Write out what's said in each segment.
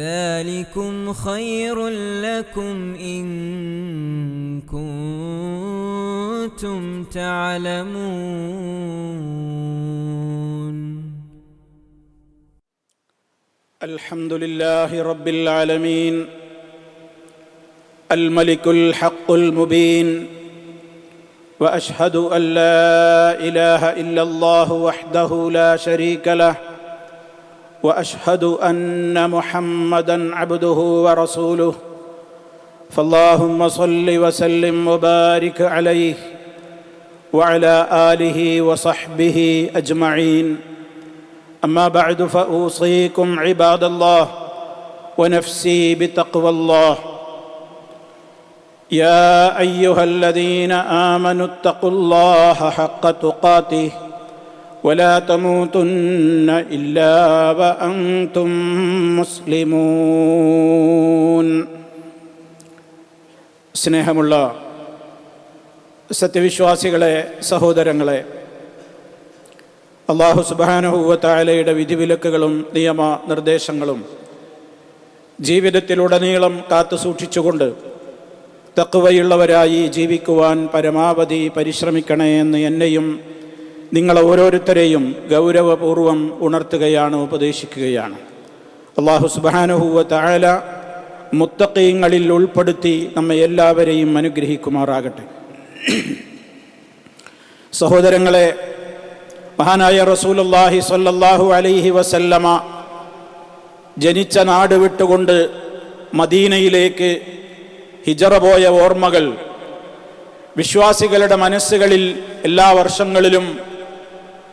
ذلكم خير لكم إن كنتم تعلمون. الحمد لله رب العالمين الملك الحق المبين وأشهد أن لا إله إلا الله وحده لا شريك له وأشهد أن محمدا عبده ورسوله. فاللهم صل وسلم وبارك عليه وعلى آله وصحبه أجمعين. أما بعد فأوصيكم عباد الله ونفسي بتقوى الله. يا أيها الذين آمنوا اتقوا الله حق تقاته. ولا تموتن الا وانتم مسلمون സ്നേഹമുള്ള സത്യവിശ്വാസികളെ സഹോദരങ്ങളെ അള്ളാഹു സുബാനഹുവത്തായാലയുടെ വിധിവിലക്കുകളും നിയമ നിർദ്ദേശങ്ങളും ജീവിതത്തിലുടനീളം കാത്തു സൂക്ഷിച്ചുകൊണ്ട് തക്കുവയുള്ളവരായി ജീവിക്കുവാൻ പരമാവധി പരിശ്രമിക്കണേ എന്ന് എന്നെയും നിങ്ങളെ ഓരോരുത്തരെയും ഗൗരവപൂർവം ഉണർത്തുകയാണ് ഉപദേശിക്കുകയാണ്. അള്ളാഹു സുബാനുഹൂവ താഴല മുത്തക്കീങ്ങളിൽ ഉൾപ്പെടുത്തി നമ്മെ എല്ലാവരെയും അനുഗ്രഹിക്കുമാറാകട്ടെ. സഹോദരങ്ങളെ മഹാനായ റസൂലുല്ലാഹി സ്വല്ലല്ലാഹു അലൈഹി വസല്ലമ ജനിച്ച നാട് വിട്ടുകൊണ്ട് മദീനയിലേക്ക് ഹിജറ പോയ ഓർമ്മകൾ വിശ്വാസികളുടെ മനസ്സുകളിൽ എല്ലാ വർഷങ്ങളിലും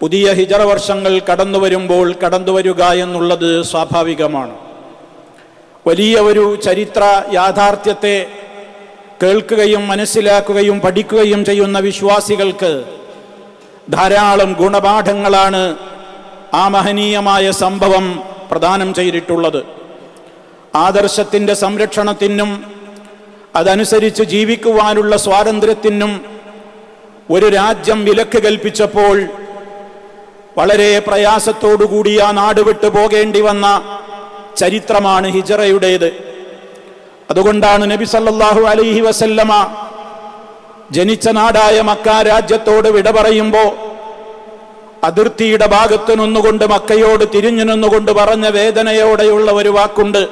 പുതിയ ഹിജറ വർഷങ്ങൾ കടന്നു വരുമ്പോൾ കടന്നു വരിക എന്നുള്ളത് സ്വാഭാവികമാണ്. വലിയ ഒരു ചരിത്ര യാഥാർത്ഥ്യത്തെ കേൾക്കുകയും മനസ്സിലാക്കുകയും പഠിക്കുകയും ചെയ്യുന്ന വിശ്വാസികൾക്ക് ധാരാളം ഗുണപാഠങ്ങളാണ് ആ മഹനീയമായ സംഭവം പ്രദാനം ചെയ്തിട്ടുള്ളത്. ആദർശത്തിന്റെ സംരക്ഷണത്തിനും അതനുസരിച്ച് ജീവിക്കുവാനുള്ള സ്വാതന്ത്ര്യത്തിനും ഒരു രാജ്യം വിലക്ക് കൽപ്പിച്ചപ്പോൾ വളരെ പ്രയാസത്തോടുകൂടി ആ നാട് വിട്ടു പോകേണ്ടി വന്ന ചരിത്രമാണ് ഹിജറയുടേത്. അതുകൊണ്ടാണ് നബി സല്ലാഹു അലൈഹി വസല്ലമ ജനിച്ച നാടായ മക്ക രാജ്യത്തോട് വിട പറയുമ്പോൾ അതിർത്തിയുടെ ഭാഗത്ത് നിന്നുകൊണ്ട് മക്കയോട് തിരിഞ്ഞു നിന്നുകൊണ്ട് പറഞ്ഞ വേദനയോടെയുള്ള ഒരു വാക്കുണ്ട്.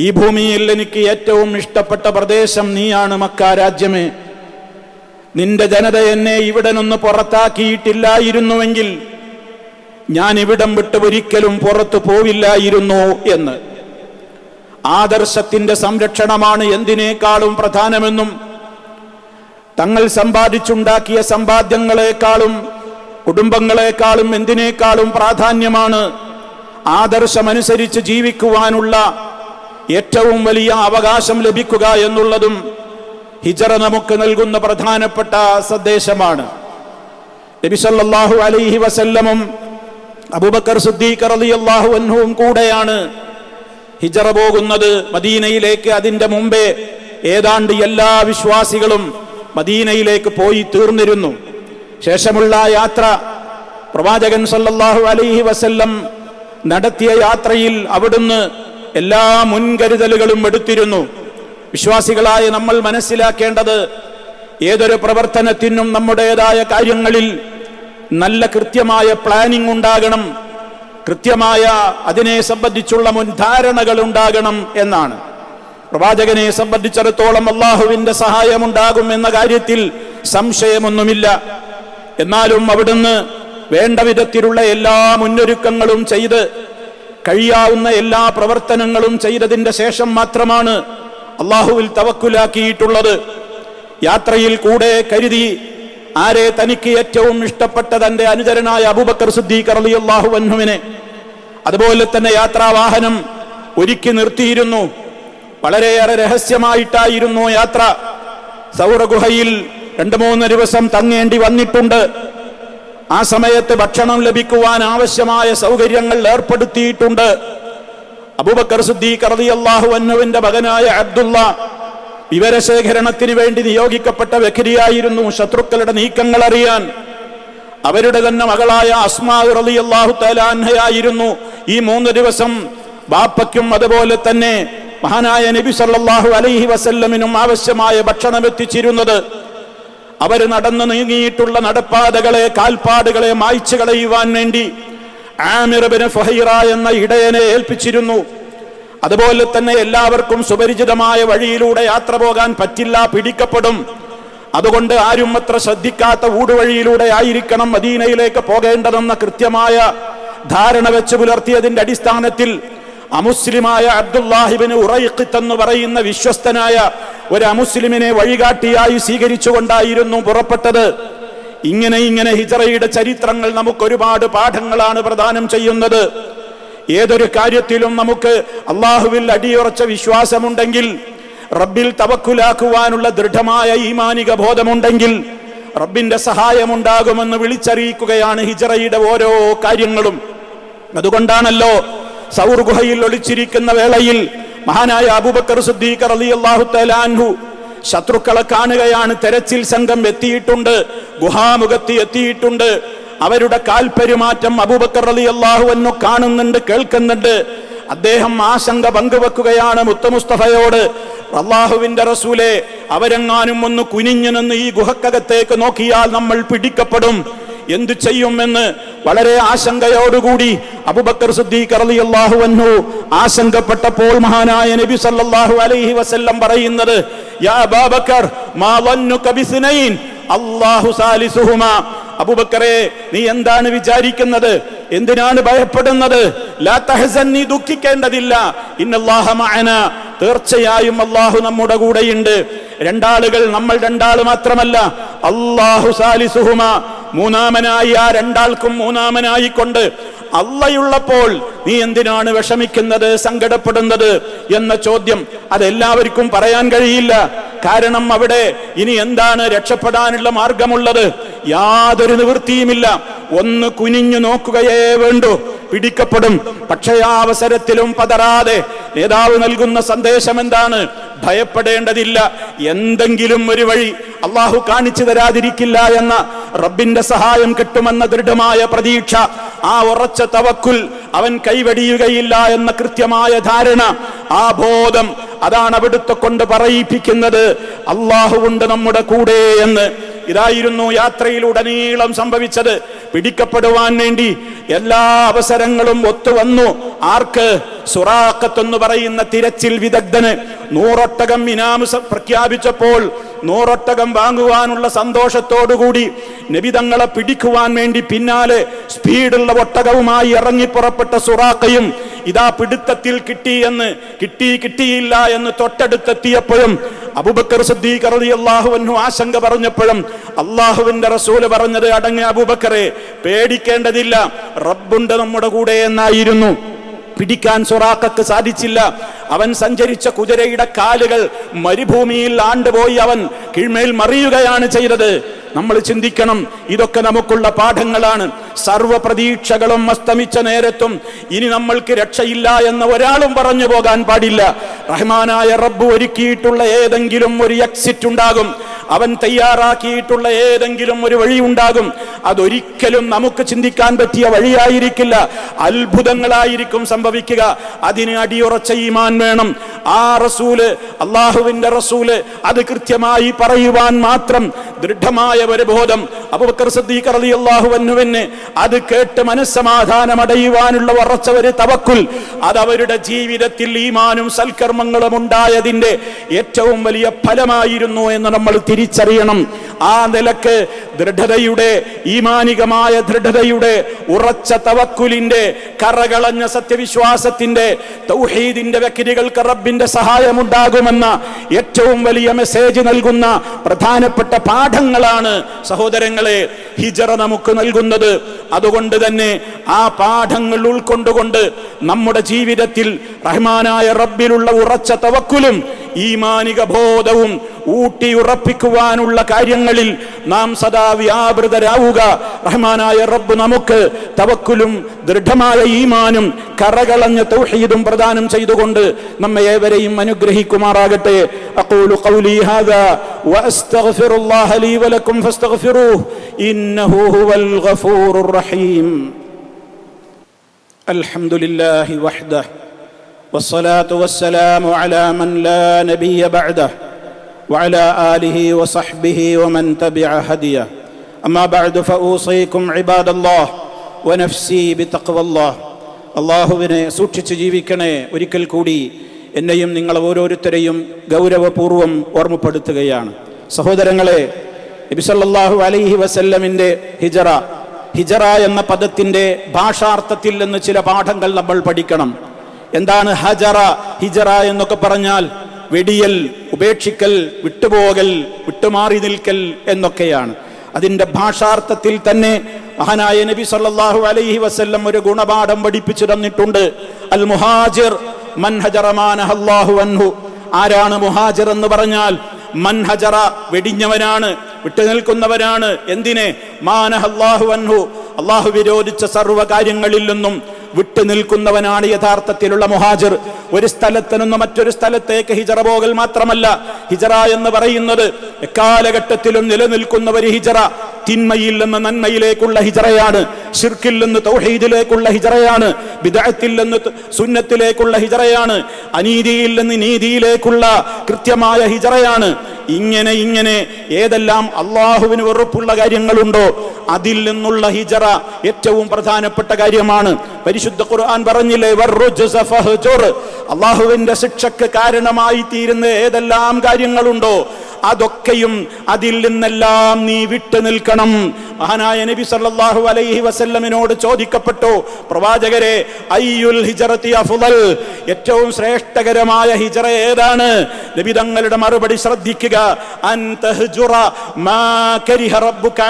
ഈ ഭൂമിയിൽ എനിക്ക് ഏറ്റവും ഇഷ്ടപ്പെട്ട പ്രദേശം നീയാണ് മക്ക രാജ്യമേ. നിന്റെ ജനത എന്നെ ഇവിടെ നിന്ന് പുറത്താക്കിയിട്ടില്ലായിരുന്നുവെങ്കിൽ ഞാൻ ഇവിടം വിട്ട് ഒരിക്കലും പുറത്തു പോവില്ലായിരുന്നു എന്ന്. ആദർശത്തിന്റെ സംരക്ഷണമാണ് എന്തിനേക്കാളും പ്രധാനമെന്നും തങ്ങൾ സമ്പാദിച്ചുണ്ടാക്കിയ സമ്പാദ്യങ്ങളെക്കാളും കുടുംബങ്ങളെക്കാളും എന്തിനേക്കാളും പ്രാധാന്യമാണ് ആദർശമനുസരിച്ച് ജീവിക്കുവാനുള്ള ഏറ്റവും വലിയ അവകാശം ലഭിക്കുക എന്നുള്ളതും ഹിജറ നമുക്ക് നൽകുന്ന പ്രധാനപ്പെട്ട സന്ദേശമാണ്. അലൈഹി വസല്ലമും അബൂബക്കർ സിദ്ദീഖ് കൂടെയാണ് ഹിജറ പോകുന്നത്. മദീനയിലേക്ക് അതിന്റെ മുമ്പേ ഏതാണ്ട് എല്ലാ വിശ്വാസികളും മദീനയിലേക്ക് പോയി തീർന്നിരുന്നു. ശേഷമുള്ള യാത്ര പ്രവാചകൻ സല്ലല്ലാഹു അലൈഹി വസല്ലം നടത്തിയ യാത്രയിൽ അവിടുന്ന് എല്ലാ മുൻകരുതലുകളും എടുത്തിരുന്നു. വിശ്വാസികളായ നമ്മൾ മനസ്സിലാക്കേണ്ടത് ഏതൊരു പ്രവർത്തനത്തിനും നമ്മുടേതായ കാര്യങ്ങളിൽ നല്ല കൃത്യമായ പ്ലാനിംഗ് ഉണ്ടാകണം. കൃത്യമായ അതിനെ സംബന്ധിച്ചുള്ള മുൻധാരണകൾ ഉണ്ടാകണം എന്നാണ്. പ്രവാചകനെ സംബന്ധിച്ചിടത്തോളം അള്ളാഹുവിന്റെ സഹായമുണ്ടാകും എന്ന കാര്യത്തിൽ സംശയമൊന്നുമില്ല. എന്നാലും അവിടുന്ന് വേണ്ട വിധത്തിലുള്ള എല്ലാ മുന്നൊരുക്കങ്ങളും ചെയ്ത് കഴിയാവുന്ന എല്ലാ പ്രവർത്തനങ്ങളും ചെയ്തതിന്റെ ശേഷം മാത്രമാണ് അള്ളാഹുവിൽ തവക്കുലാക്കിയിട്ടുള്ളത്. യാത്രയിൽ കൂടെ കരുതി ആരെ തനിക്ക് ഏറ്റവും ഇഷ്ടപ്പെട്ട തന്റെ അനുചരനായ അബൂബക്കർ സിദ്ദീഖ് റളിയല്ലാഹു വന്നുവിനെ അതുപോലെ തന്നെ യാത്രാവാഹനം ഒരുക്കി നിർത്തിയിരുന്നു. വളരെയേറെ രഹസ്യമായിട്ടായിരുന്നു യാത്ര. സൗരഗുഹയിൽ രണ്ടു മൂന്ന് ദിവസം തങ്ങേണ്ടി വന്നിട്ടുണ്ട്. ആ സമയത്ത് ഭക്ഷണം ലഭിക്കുവാൻ ആവശ്യമായ സൗകര്യങ്ങൾ ഏർപ്പെടുത്തിയിട്ടുണ്ട്. അബൂബക്കർ സിദ്ദീഖ് റളിയല്ലാഹു അൻഹുവിന്റെ മകനായ അബ്ദുള്ള വിവരശേഖരണത്തിന് വേണ്ടി നിയോഗിക്കപ്പെട്ട വ്യക്തിയായിരുന്നു ശത്രുക്കളുടെ നീക്കങ്ങൾ അറിയാൻ. അവരുടെ തന്നെ മകളായ അസ്മാ റളിയല്ലാഹു തലാൻഹയായിരുന്നു ഈ മൂന്ന് ദിവസം ബാപ്പയ്ക്കും അതുപോലെ തന്നെ മഹാനായ നബി സല്ലല്ലാഹു അലൈഹി വസല്ലമിനും ആവശ്യമായ ഭക്ഷണം എത്തിച്ചിരുന്നത്. അവർ നടന്നു നീങ്ങിയിട്ടുള്ള നടപ്പാതകളെ കാൽപ്പാടുകളെ മായ്ച്ചു കളയുവാൻ വേണ്ടി ആമിർബിന് ഫഹീറ എന്ന ഇടയനെ ഏൽപ്പിച്ചിരുന്നു. അതുപോലെ തന്നെ എല്ലാവർക്കും സുപരിചിതമായ വഴിയിലൂടെ യാത്ര പോകാൻ പറ്റില്ല പിടിക്കപ്പെടും. അതുകൊണ്ട് ആരും അത്ര ശ്രദ്ധിക്കാത്ത ഊടുവഴിയിലൂടെ ആയിരിക്കണം മദീനയിലേക്ക് പോകേണ്ടതെന്ന കൃത്യമായ ധാരണ വെച്ച് പുലർത്തിയതിന്റെ അടിസ്ഥാനത്തിൽ അമുസ്ലിമായ അബ്ദുല്ലാഹിബിന് ഉറയിക്കിത്തെന്ന് എന്ന് പറയുന്ന വിശ്വസ്തനായ ഒരു അമുസ്ലിമിനെ വഴികാട്ടിയായി സ്വീകരിച്ചുകൊണ്ടായിരുന്നു പുറപ്പെട്ടത്. ഇങ്ങനെ ഇങ്ങനെ ഹിജറയുടെ ചരിത്രങ്ങൾ നമുക്ക് ഒരുപാട് പാഠങ്ങളാണ് പ്രദാനം ചെയ്യുന്നത്. ഏതൊരു കാര്യത്തിലും നമുക്ക് അള്ളാഹുവിൽ അടിയുറച്ച വിശ്വാസമുണ്ടെങ്കിൽ റബ്ബിൽ തവക്കുലാക്കുവാനുള്ള ദൃഢമായ ഈമാനിക ബോധമുണ്ടെങ്കിൽ റബ്ബിന്റെ സഹായമുണ്ടാകുമെന്ന് വിളിച്ചറിയിക്കുകയാണ് ഹിജറയുടെ ഓരോ കാര്യങ്ങളും. അതുകൊണ്ടാണല്ലോ സൗർ ഗുഹയിൽ ഒളിച്ചിരിക്കുന്ന വേളയിൽ മഹാനായ അബൂബക്കർ സുദ്ദീഖ് റളിയല്ലാഹു തആലാൻഹു ശത്രുക്കളെ കാണുകയാണ് തെരച്ചിൽ സംഘം എത്തിയിട്ടുണ്ട് ഗുഹാമുഖത്തി എത്തിയിട്ടുണ്ട്. അവരുടെ കാൽപെരുമാറ്റം അബൂബക്കർ റളിയല്ലാഹു എന്നു കാണുന്നുണ്ട് കേൾക്കുന്നുണ്ട്. അദ്ദേഹം ആശങ്ക പങ്കുവെക്കുകയാണ് മുത്തമുസ്തഫയോട്. അള്ളാഹുവിന്റെ റസൂലെ അവരെങ്ങാനും ഒന്ന് കുനിഞ്ഞു നിന്ന് ഈ ഗുഹക്കകത്തേക്ക് നോക്കിയാൽ നമ്മൾ പിടിക്കപ്പെടും. എന്തു ചെയ്യുമെന്ന് വളരെ ആശങ്കയോടുകൂടി അബുബക്കർ സിദ്ദീഖ് റളിയല്ലാഹു അൻഹു ആശങ്കപ്പെട്ടപ്പോൾ മഹാനായ നബി സല്ലല്ലാഹു അലൈഹി വസല്ലം പറയുന്നത് യാ മാ അല്ലാഹു അബൂബക്കറെ നീ എന്താണ് വിചാരിക്കുന്നത്? എന്തിനാണ് ഭയപ്പെടുന്നത്? ലാ നീ ദുഃഖിക്കേണ്ടതില്ല. മഅന. തീർച്ചയായും അള്ളാഹു നമ്മുടെ കൂടെയുണ്ട്. രണ്ടാളുകൾ നമ്മൾ രണ്ടാൾ മാത്രമല്ല. അള്ളാഹു സാലിസുഹുമ. മൂന്നാമനായി ആ രണ്ടാൾക്കും മൂന്നാമനായി കൊണ്ട് അള്ളയുള്ളപ്പോൾ നീ എന്തിനാണ് വിഷമിക്കുന്നത് സങ്കടപ്പെടുന്നത് എന്ന ചോദ്യം അതെല്ലാവർക്കും പറയാൻ കഴിയില്ല. കാരണം അവിടെ ഇനി എന്താണ് രക്ഷപ്പെടാനുള്ള മാർഗമുള്ളത്? യാതൊരു നിവൃത്തിയുമില്ല. ഒന്ന് കുനിഞ്ഞു നോക്കുകയേ വേണ്ടു. പിടിക്കപ്പെടും. പക്ഷേ ആ അവസരത്തിലും പതറാതെ നേതാവ് നൽകുന്ന സന്ദേശം എന്താണ്? ഭയപ്പെടേണ്ടതില്ല. എന്തെങ്കിലും ഒരു വഴി അള്ളാഹു കാണിച്ചു തരാതിരിക്കില്ല എന്ന റബ്ബിന്റെ സഹായം കിട്ടുമെന്ന ദൃഢമായ പ്രതീക്ഷ ആ ഉറച്ച തവക്കുൽ അവൻ കൈവടിയുകയില്ല എന്ന കൃത്യമായ ധാരണ ആ ബോധം അതാണ് അവിടുത്തെ കൊണ്ട് പറയിപ്പിക്കുന്നത്. അള്ളാഹു ഉണ്ട് നമ്മുടെ കൂടെ എന്ന് ഇതായിരുന്നു യാത്രയിലുടനീളം സംഭവിച്ചത്. പിടിക്കപ്പെടുവാൻ വേണ്ടി എല്ലാ അവസരങ്ങളും ഒത്തുവന്നു. ആർക്ക്? സുറാഖത്ത് എന്ന് പറയുന്ന തിരച്ചിൽ വിദഗ്ധന്. നൂറൊട്ടകം ഇനാമ് പ്രഖ്യാപിച്ചപ്പോൾ നൂറൊട്ടകം വാങ്ങുവാനുള്ള സന്തോഷത്തോടുകൂടി നബിതങ്ങളെ പിടിക്കുവാൻ വേണ്ടി പിന്നാലെ സ്പീഡുള്ള ഒട്ടകവുമായി ഇറങ്ങി പുറപ്പെട്ട സുറാഖയും ഇതാ പിടുത്തത്തിൽ കിട്ടി എന്ന് കിട്ടി കിട്ടിയില്ല എന്ന് തൊട്ടടുത്തെത്തിയപ്പോഴും അബൂബക്കർ സിദ്ദീഖ് അൻഹു ആശങ്ക പറഞ്ഞപ്പോഴും അള്ളാഹുവിന്റെ റസൂൽ പറഞ്ഞത് അടങ്ങിയ അബൂബക്കറെ പേടിക്കേണ്ടതില്ല റബ്ബുണ്ട് നമ്മുടെ കൂടെ എന്നായിരുന്നു. പിടിക്കാൻ സൊറാക്കക്ക് സാധിച്ചില്ല. അവൻ സഞ്ചരിച്ച കുതിരയുടെ കാലുകൾ മരുഭൂമിയിൽ ആണ്ടുപോയി അവൻ കീഴ്മേൽ മറിയുകയാണ് ചെയ്തത്. നമ്മൾ ചിന്തിക്കണം ഇതൊക്കെ നമുക്കുള്ള പാഠങ്ങളാണ്. സർവ പ്രതീക്ഷകളും അസ്തമിച്ച നേരത്തും ഇനി നമ്മൾക്ക് രക്ഷയില്ല എന്ന് ഒരാളും പറഞ്ഞു പോകാൻ പാടില്ല. റഹ്മാനായ റബ്ബ് ഒരുക്കിയിട്ടുള്ള ഏതെങ്കിലും ഒരു എക്സിറ്റ് ഉണ്ടാകും. അവൻ തയ്യാറാക്കിയിട്ടുള്ള ഏതെങ്കിലും ഒരു വഴി ഉണ്ടാകും. അതൊരിക്കലും നമുക്ക് ചിന്തിക്കാൻ പറ്റിയ വഴിയായിരിക്കില്ല. അത്ഭുതങ്ങളായിരിക്കും സംഭവിക്കുക. അതിന് അടിയുറച്ച ഈമാൻ വേണം. ആ റസൂൽ അള്ളാഹുവിന്റെ റസൂൽ അത് കൃത്യമായി പറയുവാൻ മാത്രം ദൃഢമായ ഒരു ബോധം. അബൂബക്കർ സിദ്ദീഖ് റളിയല്ലാഹു അൻഹുവിന് അത് കേട്ട് മനസ്സമാധാനം അടയുവാനുള്ള ഉറച്ച ഒരു തവക്കുൽ. അത് അവരുടെ ജീവിതത്തിൽ ഈമാനും സൽക്കർമ്മങ്ങളും ഉണ്ടായതിന്റെ ഏറ്റവും വലിയ ഫലമായിരുന്നു എന്ന് നമ്മൾ തിരിച്ചറിയണം. ആ നിലയ്ക്ക് ദൃഢതയുടെ ഈമാനികമായ ദൃഢതയുടെ ഉറച്ച തവക്കുലിന്റെ കറകളഞ്ഞ സത്യവിശ്വാസത്തിന്റെ തൗഹീദിന്റെ വ്യക്തികൾക്ക് റബ്ബിന്റെ സഹായമുണ്ടാകുമെന്ന ഏറ്റവും വലിയ മെസ്സേജ് നൽകുന്ന പ്രധാനപ്പെട്ട പാഠങ്ങളാണ് സഹോദരങ്ങളെ ഹിജറ നമുക്ക് നൽകുന്നത്. അതുകൊണ്ട് തന്നെ ആ പാഠങ്ങൾ ഉൾക്കൊണ്ടുകൊണ്ട് നമ്മുടെ ജീവിതത്തിൽ റഹ്മാനായ റബ്ബിലുള്ള ഉറച്ച തവക്കുലും ഈമാനിക ബോധവും ഊട്ടിയുറപ്പിക്കുവാനുള്ള കാര്യങ്ങളിൽ നാം സദാ വ്യാപൃതരാവുക. റഹ്മാനായ റബ്ബ് നമുക്ക് തവക്കുലും ദൃഢമായ ഈമാനും കറകളഞ്ഞ തൗഹീദും പ്രദാനം ചെയ്തുകൊണ്ട് നമ്മെ ഏവരെയും അനുഗ്രഹിക്കുമാറാകട്ടെ. അഖൂലു ഖൗലി ഹാദാ വഅസ്തഗ്ഫിറുല്ലാഹ ലീ ഇന്നഹു ഗഫൂറുർ റഹീം. അൽഹംദുലില്ലാഹി വഹ്ദഹു. والصلاة والسلام على من لا نبي بعده وعلى آله وصحبه ومن تبع هديه أما بعد فأوصيكم عباد الله ونفسي بتقوى الله അള്ളാഹുവിനെ സൂക്ഷിച്ച് ജീവിക്കണേ ഒരിക്കൽ കൂടി എന്നെയും നിങ്ങൾ ഓരോരുത്തരെയും ഗൗരവപൂർവം ഓർമ്മപ്പെടുത്തുകയാണ് സഹോദരങ്ങളെ നബിസല്ലാഹു അലൈഹി വസല്ലമിൻ്റെ ഹിജറ ഹിജറ എന്ന പദത്തിൻ്റെ ഭാഷാർത്ഥത്തിൽ നിന്ന് ചില പാഠങ്ങൾ നമ്മൾ പഠിക്കണം എന്താണ് ഹജറ ഹിജറ എന്നൊക്കെ പറഞ്ഞാൽ വെടിയൽ ഉപേക്ഷിക്കൽ വിട്ടുപോകൽ വിട്ടുമാറി നിൽക്കൽ എന്നൊക്കെയാണ്. അതിന്റെ ഭാഷാർത്ഥത്തിൽ തന്നെ മഹാനായ നബി സല്ലാഹു അലൈഹി വസ്ല്ലം ഒരു ഗുണപാഠം പഠിപ്പിച്ചു തന്നിട്ടുണ്ട്. അൽ മുഹാജിർ അൻഹു. ആരാണ് മുഹാജിർ എന്ന് പറഞ്ഞാൽ മൻഹജറ വെടിഞ്ഞവനാണ് വിട്ടുനിൽക്കുന്നവനാണ് എന്തിനെ? മാനഹല്ലാഹു അൻഹു. അള്ളാഹു വിരോധിച്ച സർവ കാര്യങ്ങളിൽ നിന്നും വിട്ടു നിൽക്കുന്നവനാണ് യഥാർത്ഥത്തിലുള്ള മുഹാജിർ. ഒരു സ്ഥലത്ത് നിന്ന് മറ്റൊരു സ്ഥലത്തേക്ക് ഹിജറ പോകൽ മാത്രമല്ല. ഹിജറ എന്ന് പറയുന്നത് എക്കാലഘട്ടത്തിലും നിലനിൽക്കുന്ന ഒരു ഹിജറ. തിന്മയിൽ നിന്ന് നന്മയിലേക്കുള്ള ഹിജറയാണ്. ഷിർക്കിൽ നിന്ന് തൗഹീദിലേക്കുള്ള ഹിജറയാണ് ബിദഅത്തിൽ നിന്ന് സുന്നത്തിലേക്കുള്ള ഹിജറയാണ് അനീതിയിൽ നിന്ന് നീതിയിലേക്കുള്ള കൃത്യമായ ഹിജറയാണ് ഇങ്ങനെ ഇങ്ങനെ ഏതെല്ലാം അള്ളാഹുവിന് വെറുപ്പുള്ള കാര്യങ്ങളുണ്ടോ അതിൽ നിന്നുള്ള ഹിജറ ഏറ്റവും പ്രധാനപ്പെട്ട കാര്യമാണ് പരിശുദ്ധ ഖുർആൻ പറഞ്ഞില്ലേ. അള്ളാഹുവിന്റെ ശിക്ഷക്ക് കാരണമായി തീരുന്ന ഏതെല്ലാം കാര്യങ്ങളുണ്ടോ അതൊക്കെയും അതിൽ നിന്നെല്ലാം നീ വിട്ടു നിൽക്കണം. മഹാനായ നബി സല്ലല്ലാഹു അലൈഹി വസല്ലമിനോട് ചോദിക്കപ്പെട്ടു പ്രവാചകരെ അയ്യുൽ ഹിജറത്തി അഫുദൽ? ഏറ്റവും ശ്രേഷ്ഠകരമായ ഹിജറ ഏതാണ്? നബി തങ്ങളുടെ മറുപടി ശ്രദ്ധിക്കുക. മാ കരിഹ റബ്ബുക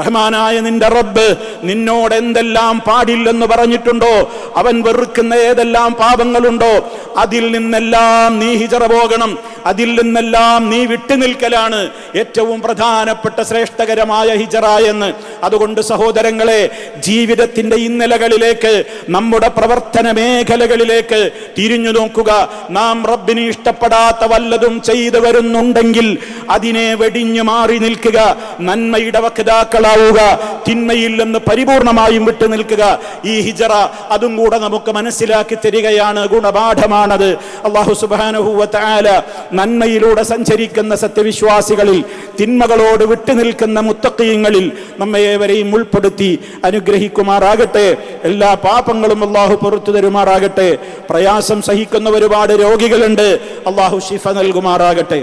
റഹ്മാനായ നിന്റെ റബ്ബ് നിന്നോട് എന്തെല്ലാം പാടില്ലെന്ന് പറഞ്ഞിട്ടുണ്ടോ? അവൻ വെറുക്കുന്ന ഏതെല്ലാം പാപങ്ങളുണ്ടോ? അതിൽ നിന്നെല്ലാം നീ ഹിജറ പോകണം. അതിൽ നിന്നെല്ലാം നീ വിട്ടുനിൽക്കലാണ് ഏറ്റവും പ്രധാനപ്പെട്ട ശ്രേഷ്ഠകരമായ ഹിജറ എന്ന്. അതുകൊണ്ട് സഹോദരങ്ങളെ ജീവിതത്തിന്റെ ഇന്നലകളിലേക്ക് നമ്മുടെ പ്രവർത്തന മേഖലകളിലേക്ക് തിരിഞ്ഞു നോക്കുക. നാം റബ്ബിന് ഇഷ്ടപ്പെടാത്ത വല്ലതും ചെയ്തു വരുന്നുണ്ടെങ്കിൽ അതിനെ വെടിഞ്ഞു മാറി നിൽക്കുക. നന്മയുടെ വക്താക്കളാവുക. തിന്മയിൽ നിന്ന് പരിപൂർണമായും വിട്ടു നിൽക്കുക. ഈ ഹിജറ അതും കൂടെ നമുക്ക് മനസ്സിലാക്കി തരികയാണ് ഗുണപാഠമാണത്. അള്ളാഹു സുബാനുഹൂവത്തായ നന്മയിലൂടെ സഞ്ചരിക്കുന്ന സത്യവിശ്വാസികളിൽ തിന്മകളോട് വിട്ടുനിൽക്കുന്ന മുത്തക്കീയങ്ങളിൽ നമ്മെ ഏവരെയും ഉൾപ്പെടുത്തി അനുഗ്രഹിക്കുമാറാകട്ടെ. എല്ലാ പാപങ്ങളും അള്ളാഹു പുറത്തു തരുമാറാകട്ടെ. പ്രയാസം സഹിക്കുന്ന ഒരുപാട് രോഗികളുണ്ട്. അള്ളാഹു ഷിഫ നൽകുമാറാകട്ടെ.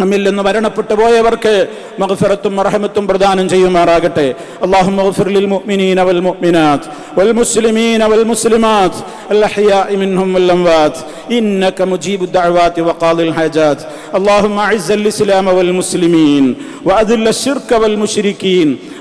നമ്മിൽ നിന്ന് മരണപ്പെട്ടു പോയവർക്ക് മഗ്ഫിറത്തും റഹമത്തും പ്രദാനം ചെയ്യുമാറാകട്ടെ اللهم اغفر للمؤمنين والمؤمنات والمسلمين والمسلمات الأحياء منهم والأموات إنك مجيب الدعوات وقاضي الحاجات اللهم أعز الإسلام والمسلمين وأذل الشرك والمشركين